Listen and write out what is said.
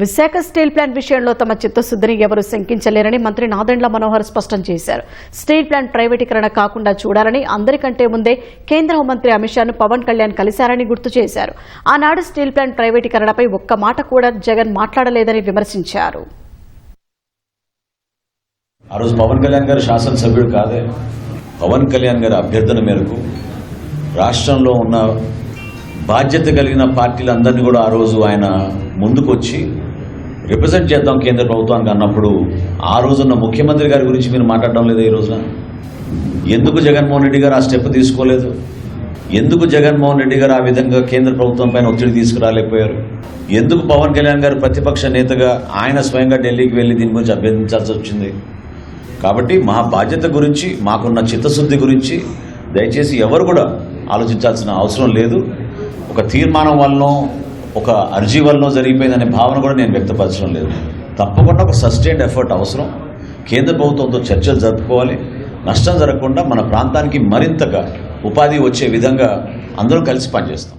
Visakha steel plant విషయంలో తమ చిత్తశుద్ధిని ఎవరు శంకించలేరని మంత్రి నాదెండ్ల మనోహర్ స్పష్టం చేశారు. స్టీల్ ప్లాంట్ ప్రైవేటీకరణ కాకుండా చూడాలని అందరికంటే ముందే కేంద్ర హోంమంత్రి అమిత్ షాను పవన్ కళ్యాణ్ కలిశారని గుర్తు చేశారు. ఆనాడు స్టీల్ ప్లాంట్ ప్రైవేటీకరణపై ఒక్క మాట కూడా జగన్ మాట్లాడలేదని విమర్శించారు. ఆ రోజు పవన్ కళ్యాణ్ గారు శాసనసభ్యుడు కాదే. పవన్ కళ్యాణ్ గారి అభ్యర్థన మేరకు రాష్ట్రంలో ఉన్న బాధ్యత కలిగిన పార్టీలందరినీ కూడా ఆ రోజు ఆయన ముందుకొచ్చి రిప్రజెంట్ చేద్దాం కేంద్ర ప్రభుత్వానికి అన్నప్పుడు ఆ రోజున్న ముఖ్యమంత్రి గారి గురించి మీరు మాట్లాడడం లేదు ఈ రోజున? ఎందుకు జగన్మోహన్ రెడ్డి గారు ఆ స్టెప్ తీసుకోలేదు? ఎందుకు జగన్మోహన్ రెడ్డి గారు ఆ విధంగా కేంద్ర ప్రభుత్వం పైన ఒత్తిడి తీసుకురాలేకపోయారు? ఎందుకు పవన్ కళ్యాణ్ గారు ప్రతిపక్ష నేతగా ఆయన స్వయంగా ఢిల్లీకి వెళ్ళి దీని గురించి అభ్యర్థించాల్సి వచ్చింది? కాబట్టి మా బాధ్యత గురించి మాకున్న చిత్తశుద్ధి గురించి దయచేసి ఎవరు కూడా ఆలోచించాల్సిన అవసరం లేదు. ఒక తీర్మానం వల్ల ఒక అర్జీవల్లో జరిగిపోయిందనే భావన కూడా నేను వ్యక్తపరచడం లేదు. తప్పకుండా ఒక సస్టైన్డ్ ఎఫర్ట్ అవసరం. కేంద్ర ప్రభుత్వంతో చర్చలు జరుపుకోవాలి. నష్టం జరగకుండా మన ప్రాంతానికి మరింతగా ఉపాధి వచ్చే విధంగా అందరం కలిసి పనిచేస్తాం.